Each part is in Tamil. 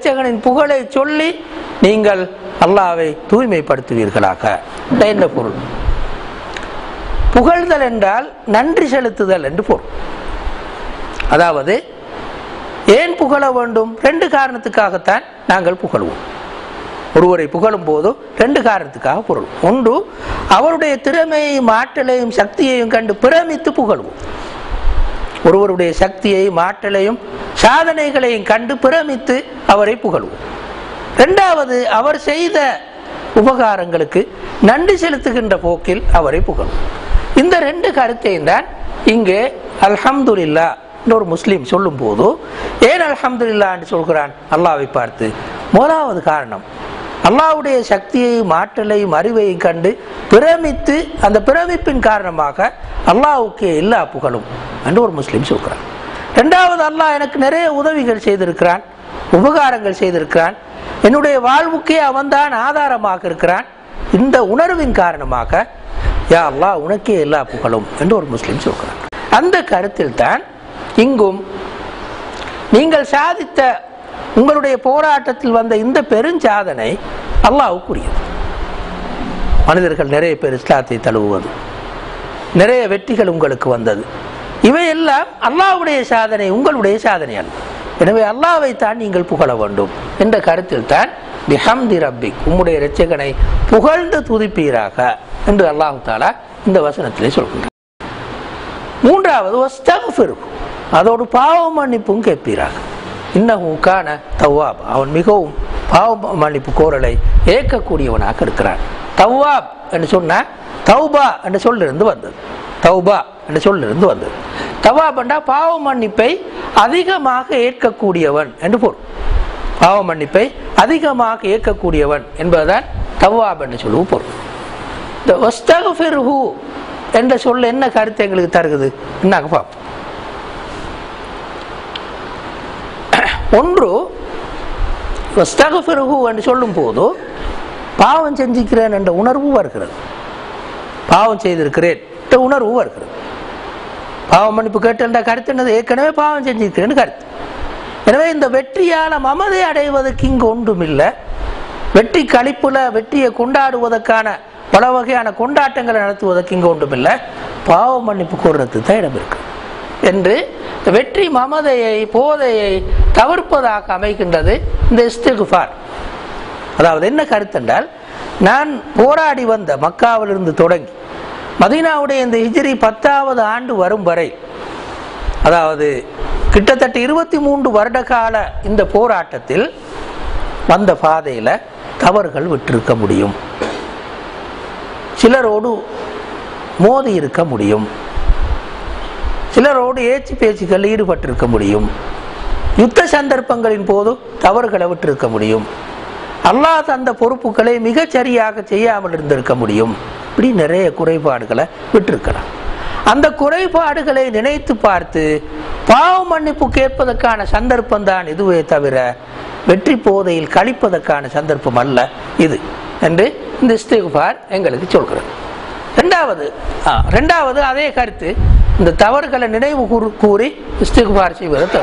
இரட்சகனின் புகழை சொல்லி நீங்கள் அல்லாவை தூய்மைப்படுத்துவீர்களாக. என்ற பொருள்? புகழ்தல் என்றால் நன்றி செலுத்துதல் என்று பொருள். அதாவது ஏன் புகழ வேண்டும்? ரெண்டு காரணத்துக்காகத்தான் நாங்கள் புகழ்வோம். ஒருவரை புகழும் போது ரெண்டு காரணத்துக்காக பொருள். ஒன்று அவருடைய திறமையையும் ஆற்றலையும் சக்தியையும் கண்டு பிரமித்து புகழ்வோம். ஒருவருடைய சக்தியையும் மாற்றலையும் சாதனைகளையும் கண்டு பிரமித்து அவரை புகழ்வோம். இரண்டாவது அவர் செய்த உபகாரங்களுக்கு நன்றி செலுத்துகின்ற போக்கில் அவரை புகழும் இந்த ரெண்டு கருத்தையும் தான் இங்கே அல்ஹம்துல்லா ஒரு முஸ்லீம் சொல்லும் போது ஏன் அல்ஹம்துல்லா என்று சொல்கிறான்? அல்லாவை பார்த்து. முதலாவது காரணம் அல்லாவுடைய சக்தியையும் ஆற்றலையும் அறிவையும் கண்டு பிரமித்து அந்த பிரமிப்பின் காரணமாக அல்லாவுக்கு எல்லா புகழும் என்று ஒரு முஸ்லீம் சொல்கிறான். ரெண்டாவது அல்லாஹ் எனக்கு நிறைய உதவிகள் செய்திருக்கிறான் உபகாரங்கள் செய்திருக்கிறான். என்னுடைய வாழ்வுக்கே அவன்தான் ஆதாரமாக இருக்கிறான். இந்த உணர்வின் காரணமாக யா அல்லாஹ் உனக்கே எல்லா புகழும் என்று ஒரு முஸ்லீம் சொல்கிறான். அந்த கருத்தில் தான் இங்கும் நீங்கள் சாதித்த உங்களுடைய போராட்டத்தில் வந்த இந்த பெருஞ்சாதனை அல்லாவுக்குரியது. மனிதர்கள் நிறைய பேர் இஸ்லாத்தை தழுவுவது நிறைய வெற்றிகள் உங்களுக்கு வந்தது. இவையெல்லாம் அல்லாஹ்வுடைய சாதனை உங்களுடைய சாதனை அல்ல. எனவே அல்லாவை தான் நீங்கள் புகழ வேண்டும் என்ற கருத்தில் தான் பிஹம்தி ரப்பிக் உம்முடைய இரட்சகனை புகழ்ந்து துதிப்பீராக என்று அல்லாஹு தாலா இந்த வசனத்திலே சொல்கின்றார் மூன்றாவது அதோடு பாவ மன்னிப்பும் கேட்பீராக. இன்னஹூக்கான தவ்வாப் அவன் மிகவும் பாவ மன்னிப்பு கோரலை ஏற்கக்கூடியவனாக இருக்கிறான். தவ்வாப் என்று சொன்ன தௌபா என்ற சொல்லிருந்து வந்தது. தௌபா என்ற சொல்லிருந்து வந்தது. தவாப் பாவ மன்னிப்பை அதிகமாக ஏற்கக்கூடியவன் என்று பொருள். பாவ மன்னிப்பை அதிகமாக ஏற்கக்கூடியவன் என்பதுதான் தவாப் என்று சொல்லுவோம் பொருள். இந்த வஸ்தகுஃபிர்ஹு என்ற சொல்ல என்ன கருத்து எங்களுக்கு தருகுது என்னாக பார்ப்போம். ஒன்று வஸ்தகுஃபிர்ஹு என்று சொல்லும் போது பாவம் செஞ்சுக்கிறேன் என்ற உணர்வு வருகிறது. பாவம் செய்திருக்கிறேன் என்ற உணர்வு வருகிறது. பாவம் மன்னிப்பு கேட்ட கருத்து என்னது? ஏற்கனவே பாவம் செஞ்சிருக்கிறேன்னு கருத்து. எனவே இந்த வெற்றியால மமதை அடைவதற்கு இங்கு ஒன்றும் இல்லை வெற்றி கழிப்புல வெற்றியை கொண்டாடுவதற்கான பல வகையான கொண்டாட்டங்களை நடத்துவதற்கு இங்கு ஒன்றும் இல்லை பாவ மன்னிப்பு கூறுறதுக்கு தான் இடம் இருக்கு என்று வெற்றி மமதையை போதையை தவிர்ப்பதாக அமைகின்றது இந்த இஸ்திகுஃபார். அதாவது என்ன கருத்து என்றால் நான் போராடி வந்த மக்காவிலிருந்து தொடங்கி மதீனாவுடைய இந்த ஹிஜ்ரி பத்தாவது ஆண்டு வரும் வரை அதாவது கிட்டத்தட்ட இருபத்தி மூன்று வருட கால இந்த போராட்டத்தில் வந்த பாதையில் தவறுகள் விட்டிருக்க முடியும். சிலரோடு மோதி இருக்க முடியும். சிலரோடு ஏச்சு பேச்சுக்கள் ஈடுபட்டிருக்க முடியும். யுத்த சந்தர்ப்பங்களின் போது தவறுகளை விட்டிருக்க முடியும். அல்லாஹ் தந்த பொறுப்புகளை மிகச் சரியாக செய்யாமல் இருந்திருக்க முடியும். இப்படி நிறைய குறைபாடுகளை விட்டிருக்கலாம். அந்த குறைபாடுகளை நினைத்து பார்த்து பாவ மன்னிப்பு கேட்பதற்கான சந்தர்ப்பம் தான் இதுவே தவிர வெற்றி போதையில் கழிப்பதற்கான சந்தர்ப்பம் அல்ல இது என்று இந்த இஸ்திகுபார் எங்களுக்கு சொல்கிறது. ரெண்டாவது ஆ, ரெண்டாவது அதே கருத்து. இந்த தவறுகளை நினைவு கூறு- கூறி இஸ்திகுபார் செய்வதை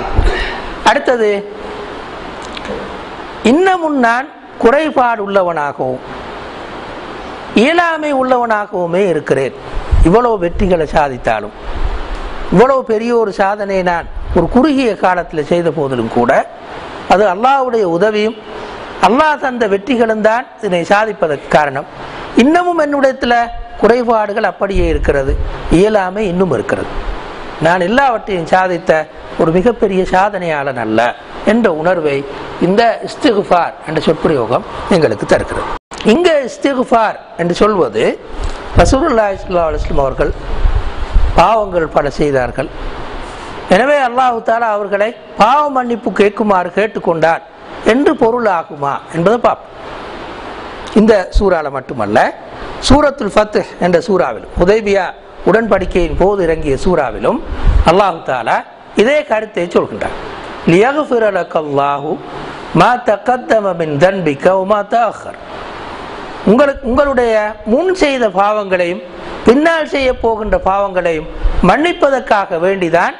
அடுத்தது இன்னமும் நான் குறைபாடு உள்ளவனாகவும் இயலாமை உள்ளவனாகவுமே இருக்கிறேன். இவ்வளவு வெற்றிகளை சாதித்தாலும் இவ்வளவு பெரிய ஒரு சாதனை நான் ஒரு குறுகிய காலத்தில் செய்த போதிலும் கூட அது அல்லாவுடைய உதவியும் அல்லாஹ் தந்த வெற்றிகளும் தான் இதனை சாதிப்பதற்கு காரணம். இன்னமும் என்னுடையத்தில் குறைபாடுகள் அப்படியே இருக்கிறது. இயலாமை இன்னும் இருக்கிறது. நான் எல்லாவற்றையும் சாதித்த ஒரு மிகப்பெரிய சாதனையாளன் அல்ல என்ற உணர்வை இந்த இஸ்திகுஃபார் என்ற சொற்பிரயோகம் எங்களுக்கு தருகிறது. இங்க இஸ்திகுஃபார் என்று சொல்வது ரசூலுல்லாஹி ஸல்லல்லாஹு அவர்கள் பாவங்கள் பல செய்தார்கள். எனவே அல்லாஹு தாலா அவர்களை பாவ மன்னிப்பு கேட்குமாறு கேட்டுக்கொண்டார். என்று பொருள் ஆகுமா என்பதை பார்ப்போம். இந்த சூறால மட்டுமல்ல சூரத்துல் ஃபத் என்ற சூறாவிலும் உதவியா உடன்படிக்கையின் போது இறங்கிய சூறாவிலும் அல்லாஹு தாலா இதே கருத்தை சொல்கின்றார் லியகுஃபிர மா தகத்தம மின் தன்பிக வமா தஅخر உங்களுக்கு உங்களுடைய முன் செய்த பாவங்களையும் பின்னால் செய்ய போகின்ற பாவங்களையும் மன்னிப்பதற்காக வேண்டிதான்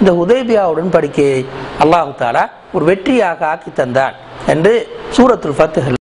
இந்த உதேபியா உடன்படிக்கையை அல்லாஹு தாலா ஒரு வெற்றியாக ஆக்கி தந்தான் என்று சூரத்துல் ஃபத்துகள்